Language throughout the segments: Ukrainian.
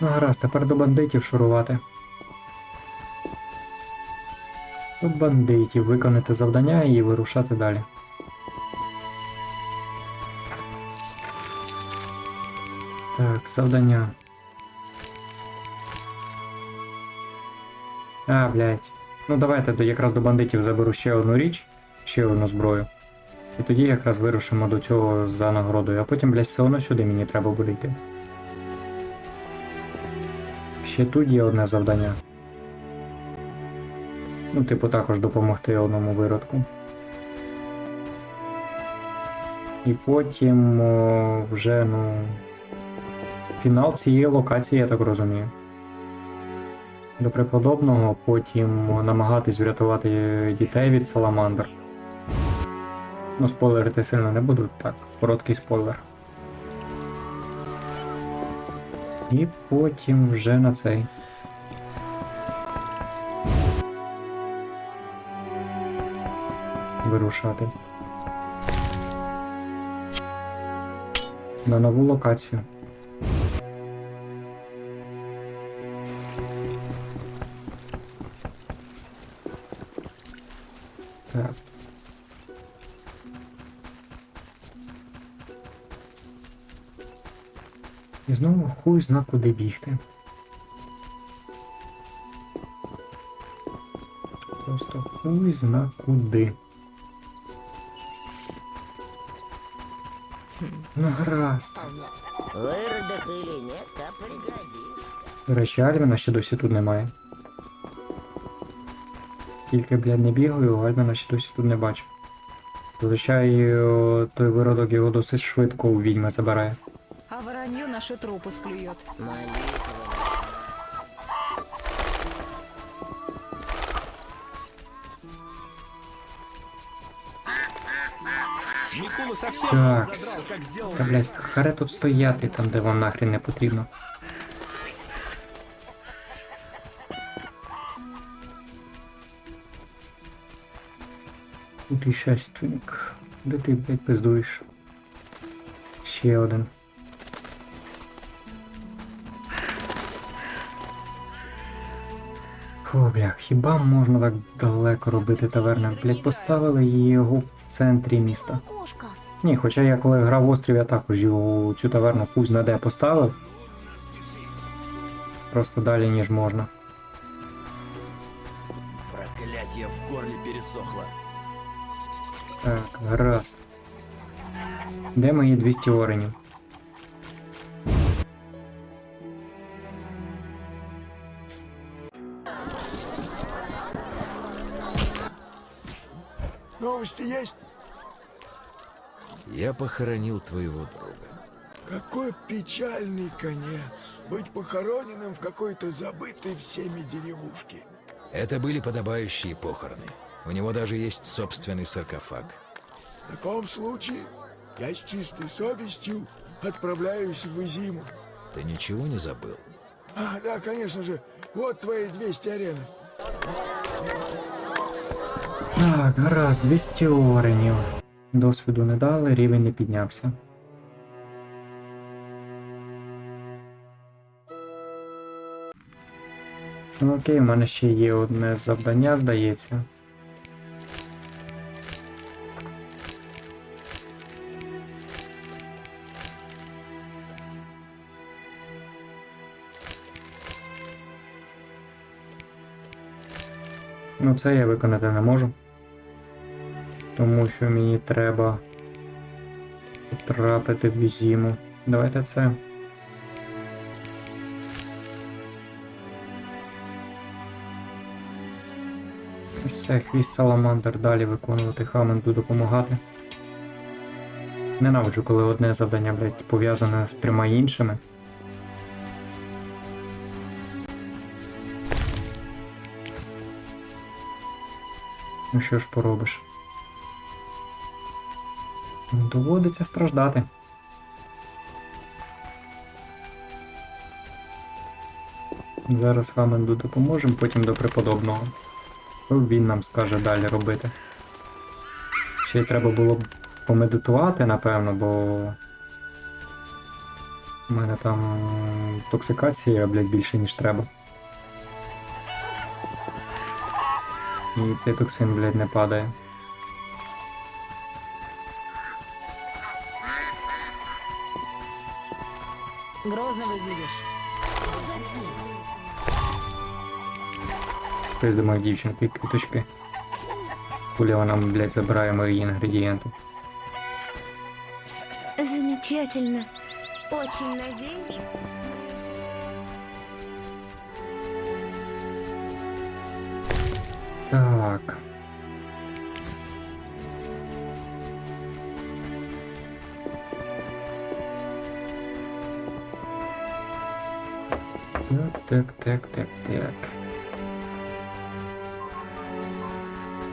Ну гаразд, тепер до бандитів шурувати. До бандитів виконати завдання і вирушати далі. Так, завдання. А, блядь. Ну давайте якраз до бандитів заберу ще одну річ, ще одну зброю. І тоді якраз вирушимо до цього за нагородою, а потім, блядь, все одно сюди мені треба буде йти. Ще тут є одне завдання. Ну, типу, також допомогти одному виродку. І потім о, вже, ну. Фінал цієї локації, я так розумію. До преподобного, потім намагатись врятувати дітей від саламандр. Ну, спойлерити сильно не буду, так, короткий спойлер. І потім вже на цей. Вирушати. На нову локацію. Хуй зна куди бігти. Просто хуй зна куди. Ну гаразд. До речі, Альвіна ще досі тут немає. Тільки, блядь, не бігаю, Альвіна ще досі тут не бачу. Зазвичай той виродок його досить швидко у відьми забирає. Наши трупы склюет. Микула совсем Так. задрал, как сделал Та, блядь, харе тут стояти там, де вам нахрен не потрібно. Тут і шестник. Де ти, блядь, пиздуєш? Ще один. Фу, бля, хіба можна так далеко робити таверну? Блядь, поставили його в центрі міста. Ні, хоча я коли грав в острів, я також його цю таверну пусть на де поставив. Просто далі, ніж можна. Проклятие в горле пересохло. Так, гаразд. Де мої 200 оренів? Новости есть? Я похоронил твоего друга. Какой печальный конец. Быть похороненным в какой-то забытой всеми деревушке. Это были подобающие похороны. У него даже есть собственный саркофаг. В таком случае я с чистой совестью отправляюсь в Изиму. Ты ничего не забыл? А, да, конечно же. Вот твои 200 аренов. Так, гаразд, 200 оренів. Досвіду не дали, рівень не піднявся. Окей, в мене ще є одне завдання, здається. Ну це я виконати не можу. Тому що мені треба потрапити в зиму. Давайте це. Ось це хвіст саламандр далі виконувати, Хаменду допомагати. Ненавиджу, коли одне завдання, блядь, пов'язане з трьома іншими. Ну що ж поробиш? Доводиться страждати. Зараз Хаменду допоможемо, потім до преподобного. Що Він нам скаже далі робити. Ще й треба було б помедитувати, напевно, бо У мене там токсикація, блядь, більше, ніж треба. І цей токсин, блядь, не падає. Грозно выглядишь. Спиздимо дівчинки квіточки. Куля вона, блядь, забирає мої інгредієнти. Замечательно. Очень надеюсь. Так. Так, так, так, так,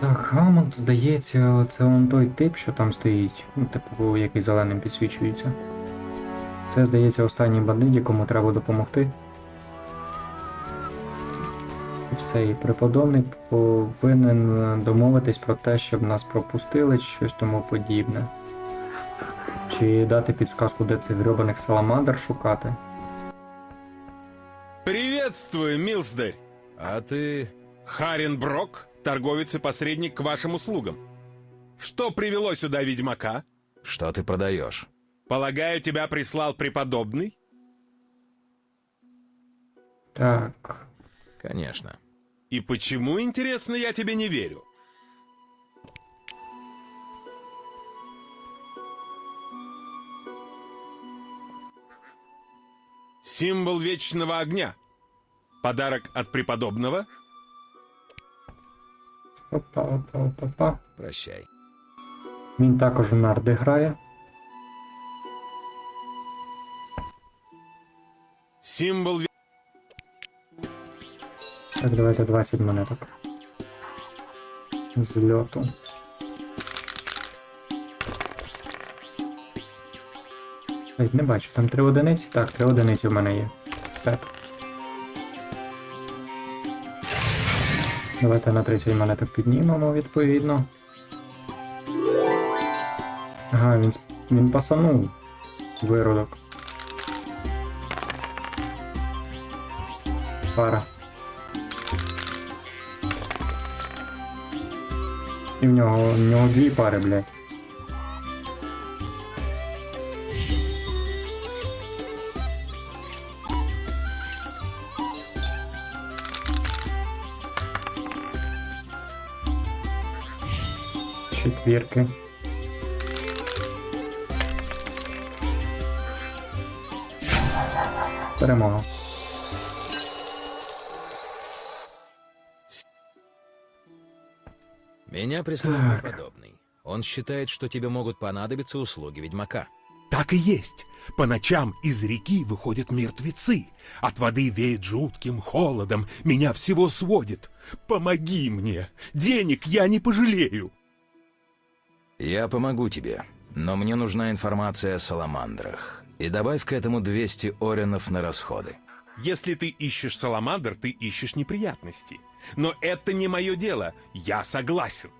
так. Хаммонд, здається, це он той тип, що там стоїть, ну, типу, який зеленим підсвічується. Це, здається, останній бандит, якому треба допомогти. І все, і преподобний повинен домовитись про те, щоб нас пропустили, чи щось тому подібне. Чи дати підсказку, де цих грьобаних саламандр шукати. Приветствую, Милсдарь! А ты... Харин Брок, торговец и посредник к вашим услугам. Что привело сюда ведьмака? Что ты продаешь? Полагаю, тебя прислал преподобный? Так. Конечно. И почему, интересно, я тебе не верю? Символ вечного огня. Подарок от преподобного? Опа, опа, опа, опа. Прощай. Він також в нарди грає. Символ Так, давайте 20 монеток. Зльоту. Не бачу, там три одиниці. Так, три одиниці в мене є. Сет. Давайте на 30 монеток піднімемо відповідно. Ага, він, він пасанув. Виродок. Пара. І в нього, в нього дві пари, блядь. Четвірки. Перемога. Меня прислал Так. преподобный. Он считает, что тебе могут понадобиться услуги ведьмака. Так и есть. По ночам из реки выходят мертвецы. От воды веет жутким холодом. Меня всего сводит. Помоги мне. Денег я не пожалею. Я помогу тебе, но мне нужна информация о саламандрах. И добавь к этому 200 оренов на расходы. Если ты ищешь саламандр, ты ищешь неприятности. Но это не мое дело. Я согласен.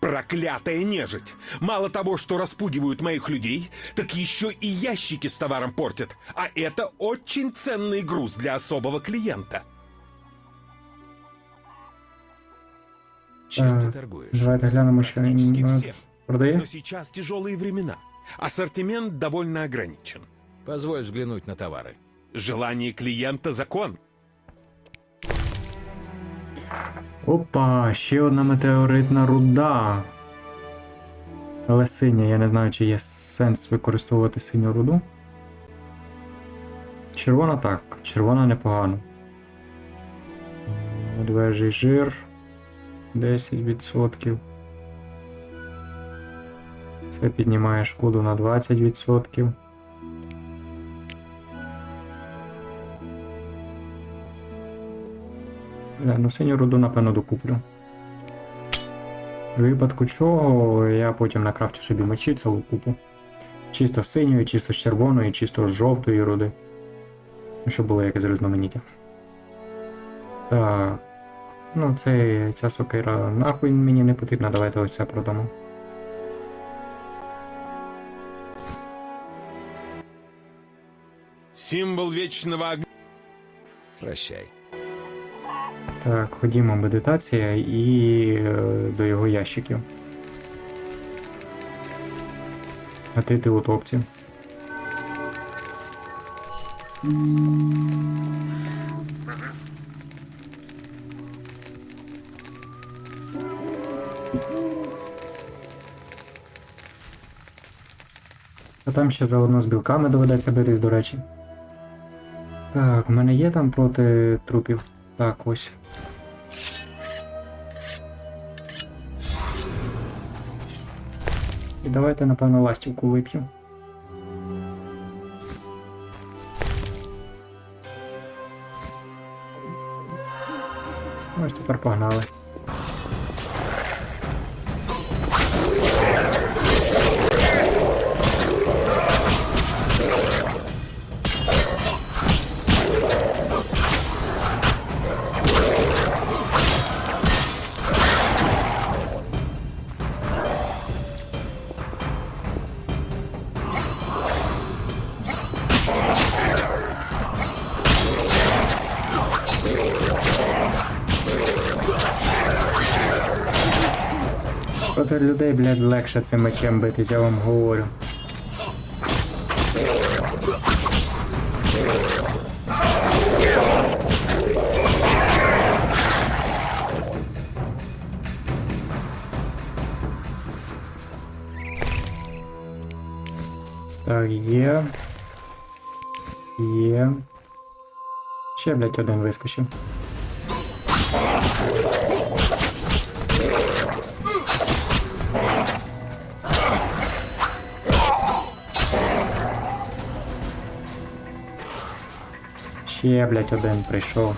Проклятая нежить! Мало того, что распугивают моих людей, так еще и ящики с товаром портят. А это очень ценный груз для особого клиента. Чем Э, ты торгуешь? Давайте глянемо, що все. Продає. Но сейчас тяжелые времена. Ассортимент довольно ограничен. Позволь взглянуть на товары. Желание клиента – закон. Опа, ще одна метеоритна руда. Але синя, я не знаю, чи є сенс використовувати синю руду. Червона так, червона непогано. Медвежий жир 10%. Це піднімає шкоду на 20%. Бля, ну синю руду, напевно, докуплю. В випадку чого я потім накрафтю собі мечі цілу купу. Чисто з синьої, чисто з червоної, чисто з жовтої руди. Ну, Щоб було якесь різноманіття. Так. Ну, це, ця сокира нахуй мені не потрібна, давайте ось це продамо. Символ вечного огня. Прощай. Так, ходімо, медитація і е, до його ящиків. Гатити утопців. А там ще заодно з білками доведеться битись, до речі. Так, в мене є там проти трупів. Так, ось. І давайте, напевно, ластівку вип'ю. Ось тепер погнали. Людей, блядь, легше цим мечем битись, я вам говорю. Так, є. Є. Ще, блядь, один вискочив. Ще, блядь, один прийшов.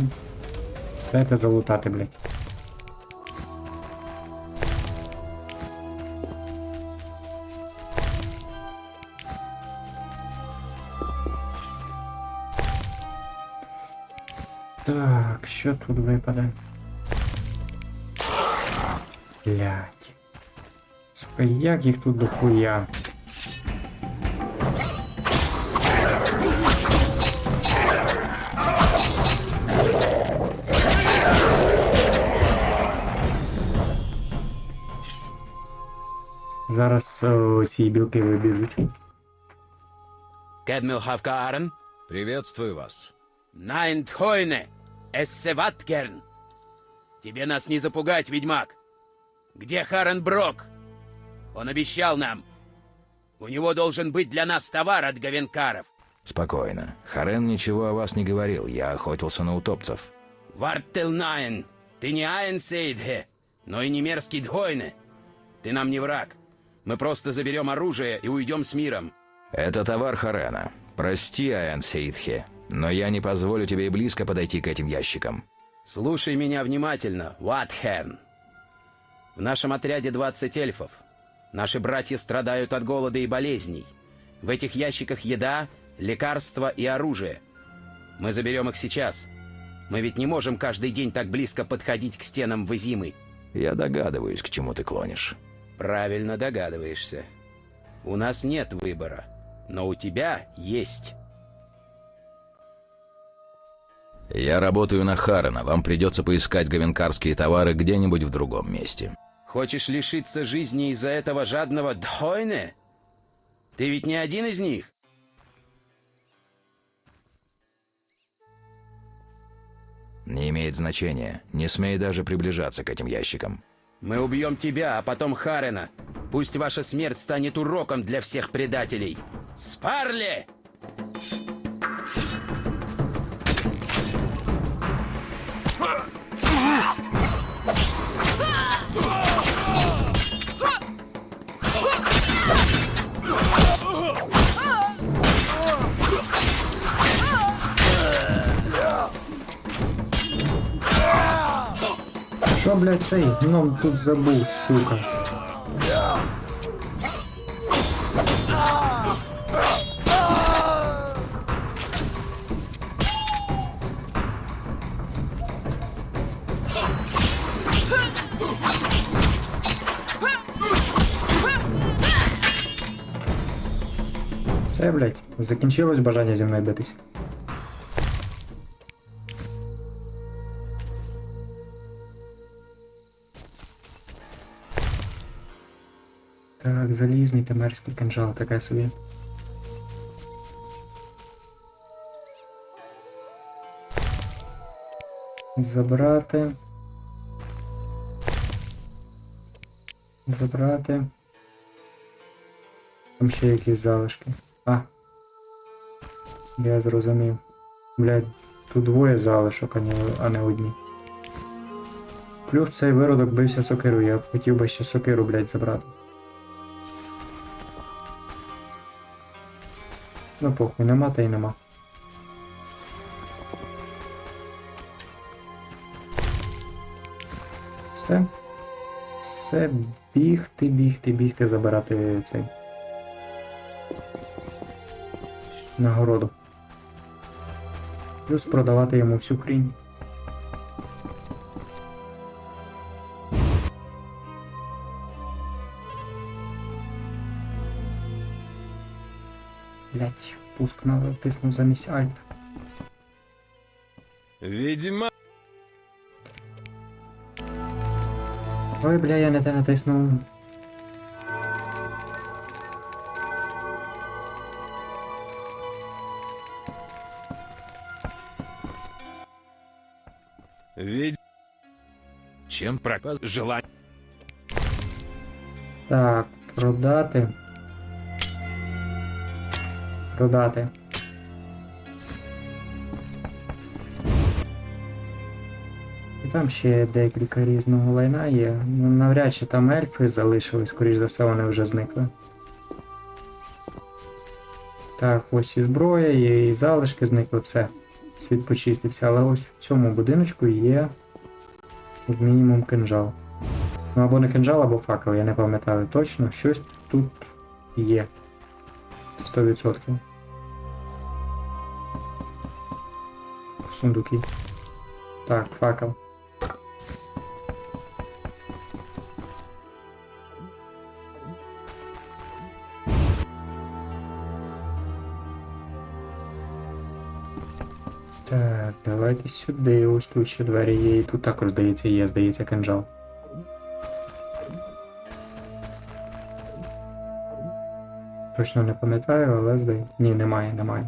Є. Дайте залутати, блядь. Так, що тут випаде? Блядь. Сука, як їх тут дохуя? Зараз о, ці білки вибіжуть. Kedmil Havkaren? Приветствую вас. Nein, Тхойне! Эссеваткерн! Тебе нас не запугать, ведьмак! Где Харен Брок? Он обещал нам. У него должен быть для нас товар от Гавенкаров. Спокойно. Харен ничего о вас не говорил. Я охотился на утопцев. Вартелнайн, ты не Айнсейдхе, но и не мерзкий Дхойне. Ты нам не враг. Мы просто заберем оружие и уйдем с миром. Это товар Харена. Прости, Аян Сейдхи, но я не позволю тебе и близко подойти к этим ящикам. Слушай меня внимательно, Ватхерн. В нашем отряде 20 эльфов. Наши братья страдают от голода и болезней. В этих ящиках еда, лекарства и оружие. Мы заберем их сейчас. Мы ведь не можем каждый день так близко подходить к стенам Вазимы. Я догадываюсь, к чему ты клонишь. Правильно догадываешься. У нас нет выбора, но у тебя есть. Я работаю на Харена. Вам придется поискать гавенкарские товары где-нибудь в другом месте. Хочешь лишиться жизни из-за этого жадного Дхойне? Ты ведь не один из них. Не имеет значения. Не смей даже приближаться к этим ящикам. Мы убьем тебя, а потом Харена. Пусть ваша смерть станет уроком для всех предателей. Спарли! Що, блядь, цей гном тут забув, сука? Все, блядь, закінчилось бажання зі мною. Так, залізний темерський кинжал, таке собі. Забрати. Забрати. Там ще якісь залишки. А. Я зрозумів. Блядь, тут двоє залишок, а не, одні. Плюс цей виродок бився сокирою, я хотів би ще сокиру, блядь, забрати. Ну похуй, нема та й нема. Все. Все, бігти, бігти, бігти, забирати цей. Нагороду. Плюс продавати йому всю хрінь. Блять, пуск надо втиснув замість альт. Ведьма... Ой, бля, я не те натиснув. Ведь... Чем пропас? Желание... Так, продати. Продати. І там ще декілька різного лайна є. Ну, навряд чи там ельфи залишились, скоріш за все, вони вже зникли. Так, ось і зброя, і залишки зникли, все. Світ почистився, але ось в цьому будиночку є як мінімум кинжал. Ну або не кинжал, або факел, я не пам'ятаю точно. Щось тут є. 100%. Сундуки. Так, факел. Так, давайте сюди. Ось тут ще двері є. І тут також, здається, є, здається, кинжал. Точно не пам'ятаю, але здається. Ні, немає, немає.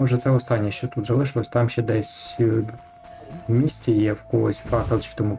Може це останнє, що тут залишилось, там ще десь е, в місті є в когось факел чи тому